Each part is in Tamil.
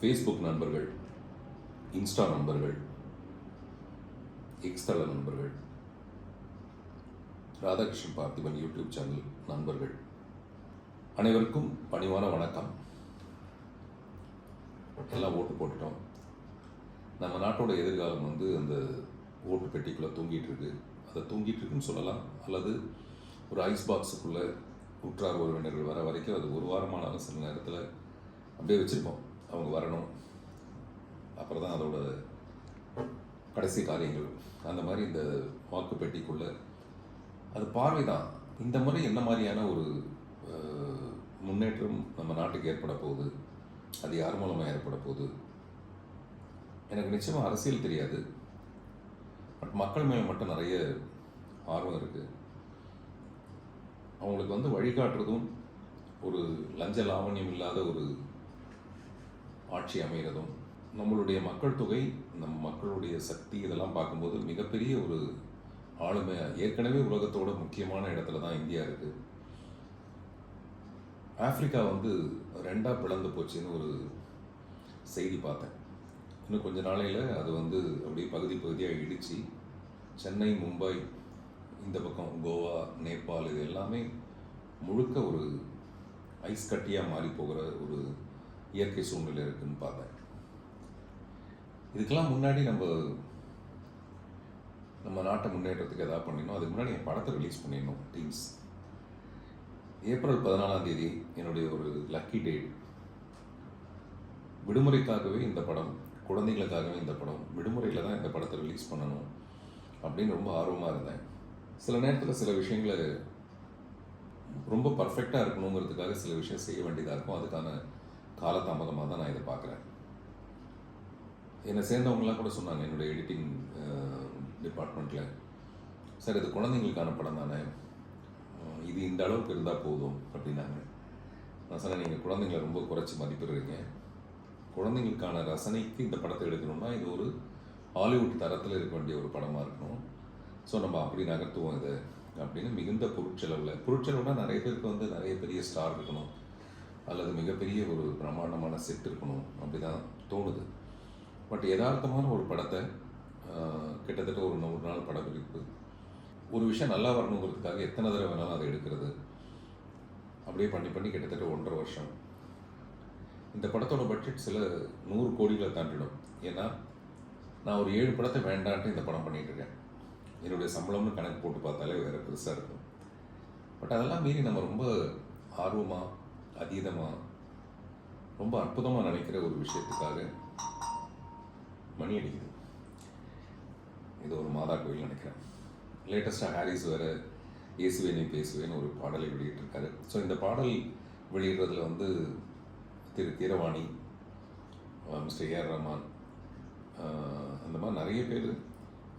ஃபேஸ்புக் நண்பர்கள் இன்ஸ்டா நண்பர்கள் எக்ஸ்தள நண்பர்கள் ராதாகிருஷ்ணன் பார்த்திபன் யூடியூப் சேனல் நண்பர்கள் அனைவருக்கும் பணிவான வணக்கம். எல்லாம் ஓட்டு போட்டுட்டோம். நம்ம நாட்டோட எதிர்காலம் வந்து அந்த ஓட்டு பெட்டிக்குள்ளே தூங்கிட்டு இருக்கு அதை தூங்கிட்டு இருக்குன்னு சொல்லலாம். அல்லது ஒரு ஐஸ் பாக்ஸுக்குள்ளே உற்றார் உறவினர்கள் வர வரைக்கும் அது ஒரு வாரமான சில நேரத்தில் அப்படியே வச்சுருப்போம். அவங்க வரணும். அப்புறம் தான் அதோட கடைசி காரியங்கள். அந்த மாதிரி இந்த வாக்கு பெட்டிக்குள்ளே அது பார்வை தான் இந்த முறை என்ன மாதிரியான ஒரு முன்னேற்றம் நம்ம நாட்டுக்கு ஏற்பட போகுது? அது யார் மூலமாக ஏற்பட போகுது? எனக்கு நிச்சயமாக அரசியல் தெரியாது. பட் மக்கள் மேலே மட்டும் நிறைய ஆர்வம் இருக்குது அவங்களுக்கு வந்து வழிகாட்டுறதும் ஒரு லஞ்ச லாவண்யம் இல்லாத ஒரு ஆட்சி அமைகிறதும் நம்மளுடைய மக்கள் தொகை நம் மக்களுடைய சக்தி இதெல்லாம் பார்க்கும்போது மிகப்பெரிய ஒரு ஆளுமை ஏற்கனவே உலகத்தோட முக்கியமான இடத்துல தான் இந்தியா இருக்குது ஆப்பிரிக்கா வந்து ரெண்டாக பிளந்து போச்சுன்னு ஒரு செய்தி பார்த்தேன். இன்னும் கொஞ்ச நாளையில் அது வந்து அப்படியே பகுதி பகுதியாக இடித்து சென்னை மும்பை இந்த பக்கம் கோவா நேபாள் இது எல்லாமே முழுக்க ஒரு ஐஸ் கட்டியாக மாறி போகிற ஒரு இயற்கை சூழ்நிலை இருக்குன்னு பார்த்தேன் இதுக்கெல்லாம் முன்னாடி நம்ம நம்ம நாட்டை முன்னேற்றத்துக்கு எதாவது பண்ணிடணும் அதுக்கு முன்னாடி என் படத்தை ரிலீஸ் பண்ணிடணும் டீம்ஸ் ஏப்ரல் பதினாலாம் தேதி என்னுடைய ஒரு லக்கி டேட் விடுமுறைக்காகவே இந்த படம் குழந்தைகளுக்காகவே இந்த படம் விடுமுறையில் தான் இந்த படத்தை ரிலீஸ் பண்ணணும் அப்படின்னு ரொம்ப ஆர்வமாக இருந்தேன். சில நேரத்தில் சில விஷயங்களை ரொம்ப பர்ஃபெக்டாக இருக்கணுங்கிறதுக்காக சில விஷயம் செய்ய வேண்டியதாக இருக்கும். அதுக்கான காலதாமதமாக தான் நான் இதை பார்க்குறேன். என்னை சேர்ந்தவங்களாம் கூட சொன்னாங்க என்னுடைய எடிட்டிங் டிபார்ட்மெண்ட்டில் சார் இது குழந்தைங்களுக்கான படம் தானே? இது இந்த அளவுக்கு இருந்தால் போதும் அப்படின்னாங்க. நான் சொன்னேன் நீங்கள் குழந்தைங்களை ரொம்ப குறைச்சி மதிப்பிடுறீங்க. குழந்தைங்களுக்கான ரசனைக்கு இந்த படத்தை எடுக்கணும்னா இது ஒரு ஹாலிவுட் தரத்தில் இருக்க வேண்டிய ஒரு படமாக இருக்கணும். ஸோ நம்ம அப்படி நகர்த்துவோம் இதை அப்படின்னு மிகுந்த பொருட்செலவில் பொருட்செலவுனா நிறைய பேருக்கு வந்து நிறைய பெரிய ஸ்டார் இருக்கணும். அல்லது மிகப்பெரிய ஒரு பிரம்மாண்டமான செட் இருக்கணும். அப்படி தான் தோணுது. பட் யதார்த்தமான ஒரு படத்தை கிட்டத்தட்ட ஒரு நூறு நாள் படப்பிடிப்பு ஒரு விஷயம் நல்லா வரணுங்கிறதுக்காக எத்தனை தடவை வேணாலும் அதை எடுக்கிறது. அப்படியே பண்ணி பண்ணி கிட்டத்தட்ட ஒன்றரை வருஷம். இந்த படத்தோட பட்ஜெட் சில நூறு கோடிகளை தாண்டிடும். ஏன்னா நான் ஒரு ஏழு படத்தை வேண்டான்ட்டு இந்த படம் பண்ணிட்டு இருக்கேன். என்னுடைய சம்பளம்னு கணக்கு போட்டு பார்த்தாலே வேறு பெருசாக இருக்கும். பட் அதெல்லாம் மீறி நம்ம ரொம்ப ஆர்வமாக அதீதமாக ரொம்ப அற்புதமாக நினைக்கிற ஒரு விஷயத்துக்காக மணி அடிக்குது. இது ஒரு மாதா கோயில் நினைக்கிறேன். லேட்டஸ்ட்டாக ஹாரிஸ் வேறு இயேசுவேனே நீ பேசுவேன்னு ஒரு பாடலை வெளியிட்டிருக்காரு. ஸோ இந்த பாடல் வெளியிடுறதுல வந்து Thiru Keeravani mister A R Rahman அந்த மாதிரி நிறைய பேர்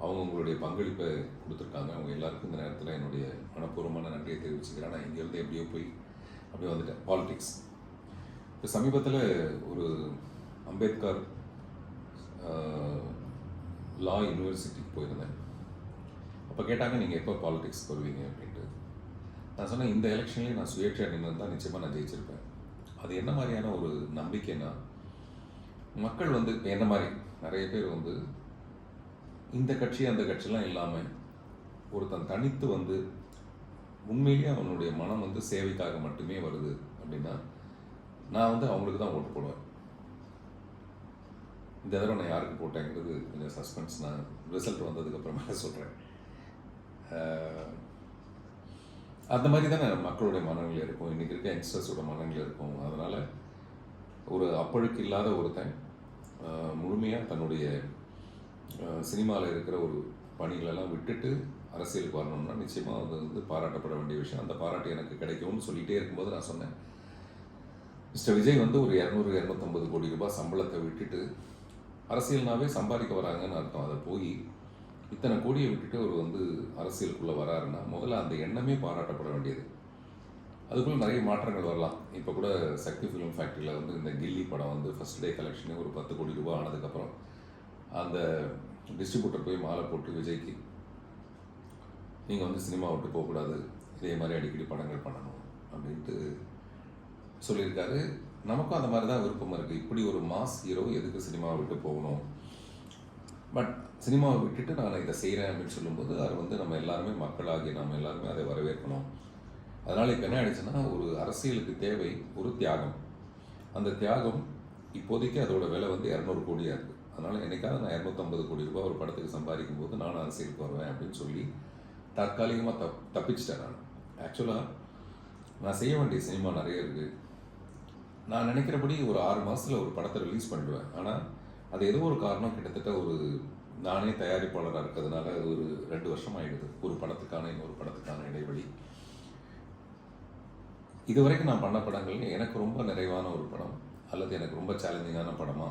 அவங்கவுங்களுடைய பங்களிப்பை கொடுத்துருக்காங்க. அவங்க எல்லாருக்கும் இந்த நேரத்தில் என்னுடைய மனப்பூர்வமான நன்றியை தெரிவிச்சுக்கிறேன். நான் இங்கேருந்து எப்படியோ போய் அப்படியே வந்துட்டேன். பாலிடிக்ஸ் இப்போ சமீபத்தில் ஒரு அம்பேத்கர் லா யூனிவர்சிட்டிக்கு போயிருந்தேன். அப்போ கேட்டாங்க நீங்கள் எப்போ பாலிடிக்ஸ் வருவீங்க? அப்படின்ட்டு. நான் சொன்னேன் இந்த எலெக்ஷன்லேயே நான் சுயேட்சையாக நின்று தான் நிச்சயமாக நான் ஜெயிச்சிருப்பேன். அது என்ன மாதிரியான ஒரு நம்பிக்கைன்னா மக்கள் வந்து இப்போ என்ன மாதிரி நிறைய பேர் வந்து இந்த கட்சி அந்த கட்சிலாம் இல்லாமல் ஒருத்தன் தனித்து வந்து உண்மையிலேயே அவனுடைய மனம் வந்து சேவைக்காக மட்டுமே வருது அப்படின்னா நான் வந்து அவங்களுக்கு தான் ஓட்டு போடுவேன். இந்த தடவை நான் யாருக்கு போட்டேங்கிறது கொஞ்சம் சஸ்பென்ஸ் நான் ரிசல்ட் வந்ததுக்கப்புறமே சொல்கிறேன் அந்த மாதிரி தானே மக்களுடைய மனநிலை இருக்கும். இன்றைக்கி இருக்க யங்ஸ்டர்ஸோட மனநிலை இருக்கும். அதனால் ஒரு அப்பழுக்கு இல்லாத ஒருத்தன் முழுமையாக தன்னுடைய சினிமாவில் இருக்கிற ஒரு பணிகளெல்லாம் விட்டுட்டு அரசியலுக்கு வரணும்னா நிச்சயமாக அது வந்து பாராட்டப்பட வேண்டிய விஷயம். அந்த பாராட்டு எனக்கு கிடைக்கும்னு சொல்லிகிட்டே இருக்கும்போது நான் சொன்னேன். மிஸ்டர் விஜய் வந்து ஒரு இரநூறு இரநூத்தம்பது கோடி ரூபாய் சம்பளத்தை விட்டுட்டு அரசியல்னாவே சம்பாதிக்க வராங்கன்னு அர்த்தம். அதை போய் இத்தனை கோடியை விட்டுட்டு அவர் வந்து அரசியலுக்குள்ளே வராருன்னா முதல்ல அந்த எண்ணமே பாராட்டப்பட வேண்டியது. அதுக்குள்ளே நிறைய மாற்றங்கள் வரலாம். இப்போ கூட சக்தி ஃபிலிம் ஃபேக்ட்ரியில் வந்து இந்த கில்லி படம் வந்து ஃபர்ஸ்ட் டே கலெக்ஷனே ஒரு பத்து கோடி ரூபா ஆனதுக்கப்புறம் அந்த டிஸ்ட்ரிபியூட்டர் போய் மாலை போட்டு விஜய்க்கு நீங்கள் வந்து சினிமா விட்டு போகக்கூடாது. இதே மாதிரி அடிக்கடி படங்கள் பண்ணணும் அப்படின்ட்டு சொல்லியிருக்காரு. நமக்கும் அந்த மாதிரி தான் விருப்பம் இருக்குது இப்படி ஒரு மாஸ் ஹீரோ எதுக்கு சினிமாவை விட்டு போகணும்? பட் சினிமாவை விட்டுட்டு நான் இதை செய்கிறேன் அப்படின்னு சொல்லும்போது அது வந்து நம்ம எல்லாருமே மக்களாகி நம்ம எல்லாருமே அதை வரவேற்கணும். அதனால் இப்போ என்ன ஆயிடுச்சுன்னா ஒரு அரசியலுக்கு தேவை ஒரு தியாகம். அந்த தியாகம் இப்போதைக்கு அதோட விலை வந்து இரநூறு கோடியாக இருக்குது அதனால் என்னைக்காவது நான் இரநூத்தம்பது கோடி ரூபாய் ஒரு படத்துக்கு சம்பாதிக்கும் போது நான் அரசியலுக்கு வருவேன் அப்படின்னு சொல்லி தற்காலிகமாக தப் தப்பிச்சிட்டேன் நான். ஆக்சுவலாக நான் செய்ய வேண்டிய சினிமா நிறைய இருக்குது நான் நினைக்கிறபடி ஒரு ஆறு மாதத்தில் ஒரு படத்தை ரிலீஸ் பண்ணிடுவேன். ஆனால் அது ஏதோ ஒரு காரணம் கிட்டத்தட்ட ஒரு நானே தயாரிப்பாளராக இருக்கிறதுனால அது ஒரு ரெண்டு வருஷம் ஆகிடுது ஒரு படத்துக்கான இன்னொரு படத்துக்கான இடைவெளி. இது வரைக்கும் நான் பண்ண படங்கள் எனக்கு ரொம்ப நிறைவான ஒரு படம் அல்லது எனக்கு ரொம்ப சேலஞ்சிங்கான படமா?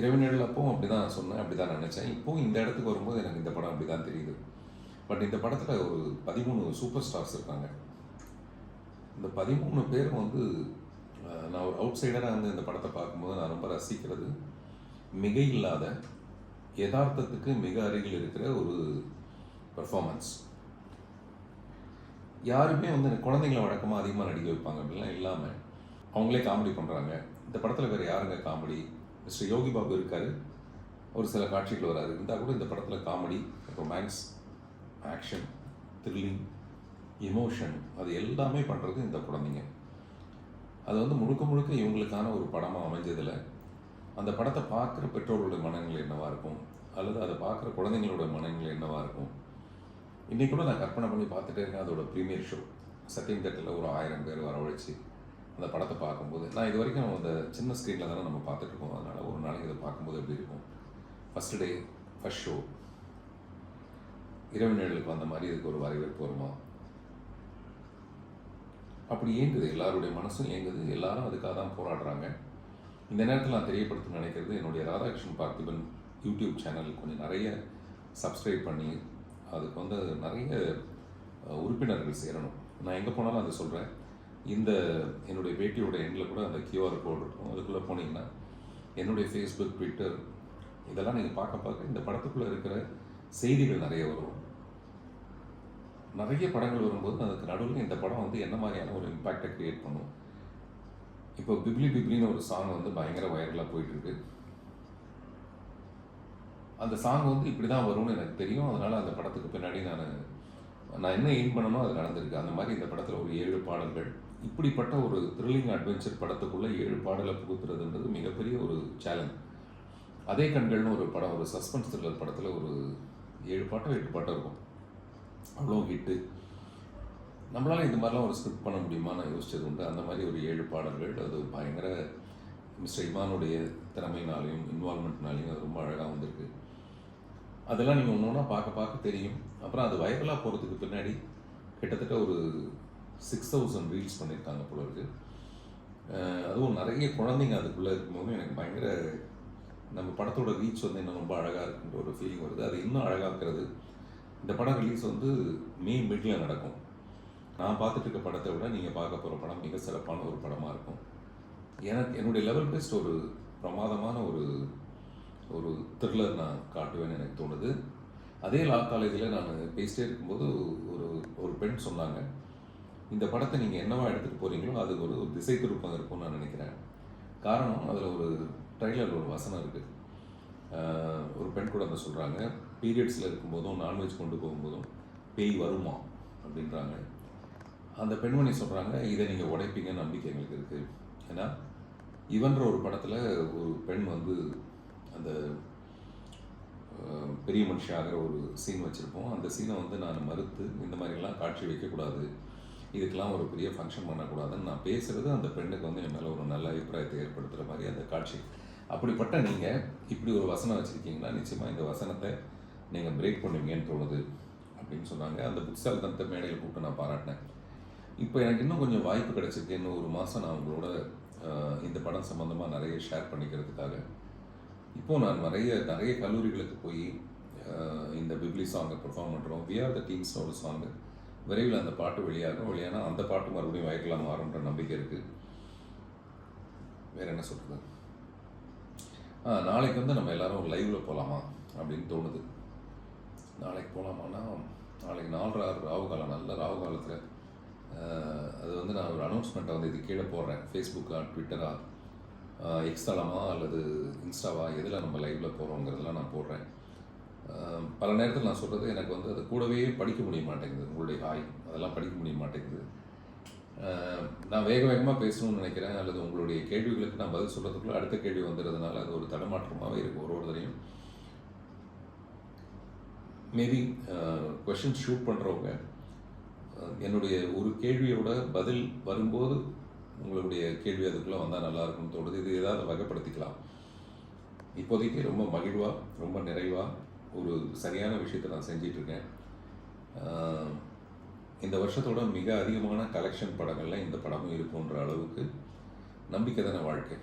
இரவினியல் அப்பவும் அப்படி தான் சொன்னேன் அப்படி தான் நினச்சேன். இப்போவும் இந்த இடத்துக்கு வரும்போது எனக்கு இந்த படம் அப்படி தான் தெரியுது. பட் இந்த படத்தில் ஒரு பதிமூணு சூப்பர் ஸ்டார்ஸ் இருக்காங்க. இந்த பதிமூணு பேரும் வந்து நான் ஒரு அவுட் சைடராக வந்து இந்த படத்தை பார்க்கும்போது நான் ரொம்ப ரசிக்கிறது. மிக இல்லாத யதார்த்தத்துக்கு மிக அருகில் இருக்கிற ஒரு பர்ஃபார்மன்ஸ் யாருமே வந்து குழந்தைங்களை குழந்தைங்கள வழக்கமாக அதிகமாக நடிக்க வைப்பாங்க அப்படிலாம் இல்லாமல் அவங்களே காமெடி பண்ணுறாங்க இந்த படத்தில் வேறு யாருங்க காமெடி மிஸ்டர் யோகி பாபு இருக்கார். ஒரு சில காட்சிகள் வராது. இருந்தால் கூட இந்த படத்தில் comedy romance action thrilling emotion அது எல்லாமே பண்ணுறது இந்த குழந்தைங்க. அது வந்து முழுக்க முழுக்க இவங்களுக்கான ஒரு படமாக அமைஞ்சதில் அந்த படத்தை பார்க்குற பெற்றோர்களுடைய மனநிலை என்னவாக இருக்கும்? அல்லது அதை பார்க்குற குழந்தைங்களோட மனநிலை என்னவாக இருக்கும்? இன்றைக்கி கூட நான் கற்பனை பண்ணி பார்த்துட்டே இருக்கேன். அதோட ப்ரீமியர் ஷோ சத்தியம் தேட்டரில் ஒரு ஆயிரம் பேர் வரவழைச்சு அந்த படத்தை பார்க்கும்போது நான் இது வரைக்கும் அந்த சின்ன ஸ்க்ரீனில் தானே நம்ம பார்த்துட்டு இருக்கோம். அதனால் ஒரு நாளைக்கு இதை பார்க்கும்போது எப்படி இருக்கும்? ஃபஸ்ட் டே ஃபஸ்ட் ஷோ இரவு நிழலுக்கு வந்த மாதிரி இதுக்கு ஒரு வரவேற்பு வருமா அப்படி இயங்குது. எல்லாருடைய மனசும் இயங்குது. எல்லாரும் அதுக்காக தான் போராடுறாங்க. இந்த நேரத்தில் நான் தெரியப்படுத்த நினைக்கிறது என்னுடைய ராதாகிருஷ்ணன் பார்த்திபன் யூடியூப் சேனல் கொஞ்சம் நிறைய சப்ஸ்கிரைப் பண்ணி அதுக்கு வந்து நிறைய உறுப்பினர்கள் சேரணும். நான் எங்கே போனாலும் அதை சொல்கிறேன் இந்த என்னுடைய பேட்டியோட எண்டில் கூட அந்த கியூஆர் கோட் இருக்கும். அதுக்குள்ளே போனீங்கன்னா என்னுடைய ஃபேஸ்புக் ட்விட்டர் இதெல்லாம் நீங்கள் பார்க்க பார்க்க இந்த படத்துக்குள்ளே இருக்கிற செய்திகள் நிறைய வரும். நிறைய படங்கள் வரும்போது அதுக்கு நடுவில் இந்த படம் வந்து என்ன மாதிரியான ஒரு இம்பேக்டை க்ரியேட் பண்ணும். இப்போ பிப்ளி பிப்ளின்னு ஒரு சாங் வந்து பயங்கர வைரலாக போயிட்டுருக்கு. அந்த சாங் வந்து இப்படி தான் வரும்னு எனக்கு தெரியும். அதனால் அந்த படத்துக்கு பின்னாடி நான் நான் என்ன எய்ம் பண்ணனோ அது நடந்திருக்கு. அந்த மாதிரி இந்த படத்தில் ஒரு ஏழு பாடல்கள். இப்படிப்பட்ட ஒரு த்ரில்லிங் அட்வென்ச்சர் படத்துக்குள்ளே ஏழு பாடலை புகுத்துறதுன்றது மிகப்பெரிய ஒரு சேலஞ்ச் அதே கண்கள்னு ஒரு படம் ஒரு சஸ்பென்ஸ் த்ரில்லர் படத்தில் ஒரு ஏழு பாட்டும் எட்டு பாட்டோ இருக்கும். அவ்வளோ ஹிட்டு நம்மளால் இந்த மாதிரிலாம் ஒரு ஸ்கிரிப்ட் பண்ண முடியுமா நான் யோசிச்சது உண்டு. அந்த மாதிரி ஒரு ஏழு பாடல்கள் அது பயங்கர மிஸ்டர் இமானுடைய திறமையினாலையும் இன்வால்மெண்ட்னாலையும் அது ரொம்ப அழகாக வந்திருக்கு. அதெல்லாம் நீங்கள் ஒன்று ஒன்றா பார்க்க பார்க்க தெரியும். அப்புறம் அது வைரலாக போகிறதுக்கு பின்னாடி கிட்டத்தட்ட ஒரு சிக்ஸ் தௌசண்ட் ரீல்ஸ் பண்ணியிருக்காங்க போல இருக்குது அதுவும் நிறைய குழந்தைங்க அதுக்குள்ளே இருக்கும்போது எனக்கு பயங்கர நம்ம படத்தோட ரீச் வந்து இன்னும் ரொம்ப அழகாக இருக்குன்ற ஒரு ஃபீலிங் வருது. அது இன்னும் அழகாக இருக்கிறது. இந்த படம் ரிலீஸ் வந்து மே மிடில் நடக்கும். நான் பார்த்துட்டு இருக்க படத்தை விட நீங்கள் பார்க்க போகிற படம் மிக சிறப்பான ஒரு படமாக இருக்கும். எனக்கு என்னுடைய லெவல் பெஸ்ட் ஒரு பிரமாதமான ஒரு ஒரு த்ரில்லர் நான் காட்டுவேன்னு எனக்கு தோணுது. அதே லா காலேஜில் நான் பேசிட்டே இருக்கும்போது ஒரு ஒரு பெண் சொன்னாங்க இந்த படத்தை நீங்கள் என்னவா எடுத்துகிட்டு போகிறீங்களோ அது ஒரு ஒரு திசை திருப்பம் இருக்கும்னு நான் நினைக்கிறேன். காரணம் அதில் ஒரு ட்ரைலரில் ஒரு வசனம் இருக்குது ஒரு பெண் குழந்தை சொல்கிறாங்க பீரியட்ஸில் இருக்கும்போதும் நான்வெஜ் கொண்டு போகும்போதும் பேய் வருமா? அப்படின்றாங்க. அந்த பெண்மணி சொல்கிறாங்க இதை நீங்கள் உடைப்பீங்கன்னு நம்பிக்கை எங்களுக்கு இருக்குது ஏன்னா இவன்ற ஒரு படத்தில் ஒரு பெண் வந்து அந்த பெரிய மனுஷியாகிற ஒரு சீன் வச்சுருப்போம். அந்த சீனை வந்து நான் மறுத்து இந்த மாதிரிலாம் காட்சி வைக்கக்கூடாது. இதுக்கெல்லாம் ஒரு பெரிய ஃபங்க்ஷன் பண்ணக்கூடாதுன்னு நான் பேசுகிறது அந்த பெண்ணுக்கு வந்து என் மேலே ஒரு நல்ல அபிப்பிராயத்தை ஏற்படுத்துகிற மாதிரி அந்த காட்சி. அப்படிப்பட்ட நீங்கள் இப்படி ஒரு வசனம் வச்சுருக்கீங்களா? நிச்சயமாக இந்த வசனத்தை நீங்கள் பிரேக் பண்ணுவீங்கன்னு தோணுது அப்படின்னு சொன்னாங்க. அந்த புக்ஸால் தந்த மேடையில் கூப்பிட்டு நான் பாராட்டினேன். இப்போ எனக்கு இன்னும் கொஞ்சம் வாய்ப்பு கிடச்சிருக்கு. இன்னும் ஒரு மாதம் நான் உங்களோட இந்த படம் சம்மந்தமாக நிறைய ஷேர் பண்ணிக்கிறதுக்காக. இப்போது நான் நிறைய நிறைய கல்லூரிகளுக்கு போய் இந்த பிப்ளி சாங்கை பெர்ஃபார்ம் பண்ணுறோம் வி ஆர் த டீம்ஸோட சாங்கு விரைவில் அந்த பாட்டு வெளியாகும். வெளியானால் அந்த பாட்டு மறுபடியும் வயக்கலாம் மாறுன்ற நம்பிக்கை இருக்குது வேறு என்ன சொல்கிறது நாளைக்கு வந்து நம்ம எல்லாரும் லைவ்ல போகலாமா அப்படின்னு தோணுது. நாளைக்கு போகலாமான்னா நாளைக்கு நாலரை ஆறு ராவு காலம் நல்ல ராகு காலத்தில். அது வந்து நான் ஒரு அனௌன்ஸ்மெண்ட்டை வந்து இது கீழே போடுறேன். ஃபேஸ்புக்கா ட்விட்டரா எக்ஸ்தளமா அல்லது இன்ஸ்டாவா எதில் நம்ம லைவில் போகிறோங்கிறதெல்லாம் நான் போடுறேன். பல நேரத்தில் நான் சொல்கிறது எனக்கு வந்து அது கூடவே படிக்க முடிய மாட்டேங்குது. உங்களுடைய ஹாய் அதெல்லாம் படிக்க முடிய மாட்டேங்குது. நான் வேக வேகமாக பேசணும்னு நினைக்கிறேன். அல்லது உங்களுடைய கேள்விகளுக்கு நான் பதில் சொல்கிறதுக்குள்ள அடுத்த கேள்வி வந்துடுறதுனால அது ஒரு தடமாற்றமாகவே இருக்குது ஒரு ஒருத்தரையும் மேபி கொஷின் ஷூட் பண்ணுறவங்க என்னுடைய ஒரு கேள்வியோட பதில் வரும்போது உங்களுடைய கேள்வி அதுக்குள்ளே வந்தால் நல்லாயிருக்கும்னு தோணுது. இது ஏதாவது வகைப்படுத்திக்கலாம். இப்போதைக்கு ரொம்ப மகிழ்வாக ரொம்ப நிறைவாக ஒரு சரியான விஷயத்தை நான் செஞ்சிட்ருக்கேன் இருக்கேன். இந்த வருஷத்தோட மிக அதிகமான கலெக்ஷன் படங்கள்ல இந்த படமும் இருக்குன்ற அளவுக்கு நம்பிக்கை தானே வாழ்க்கை?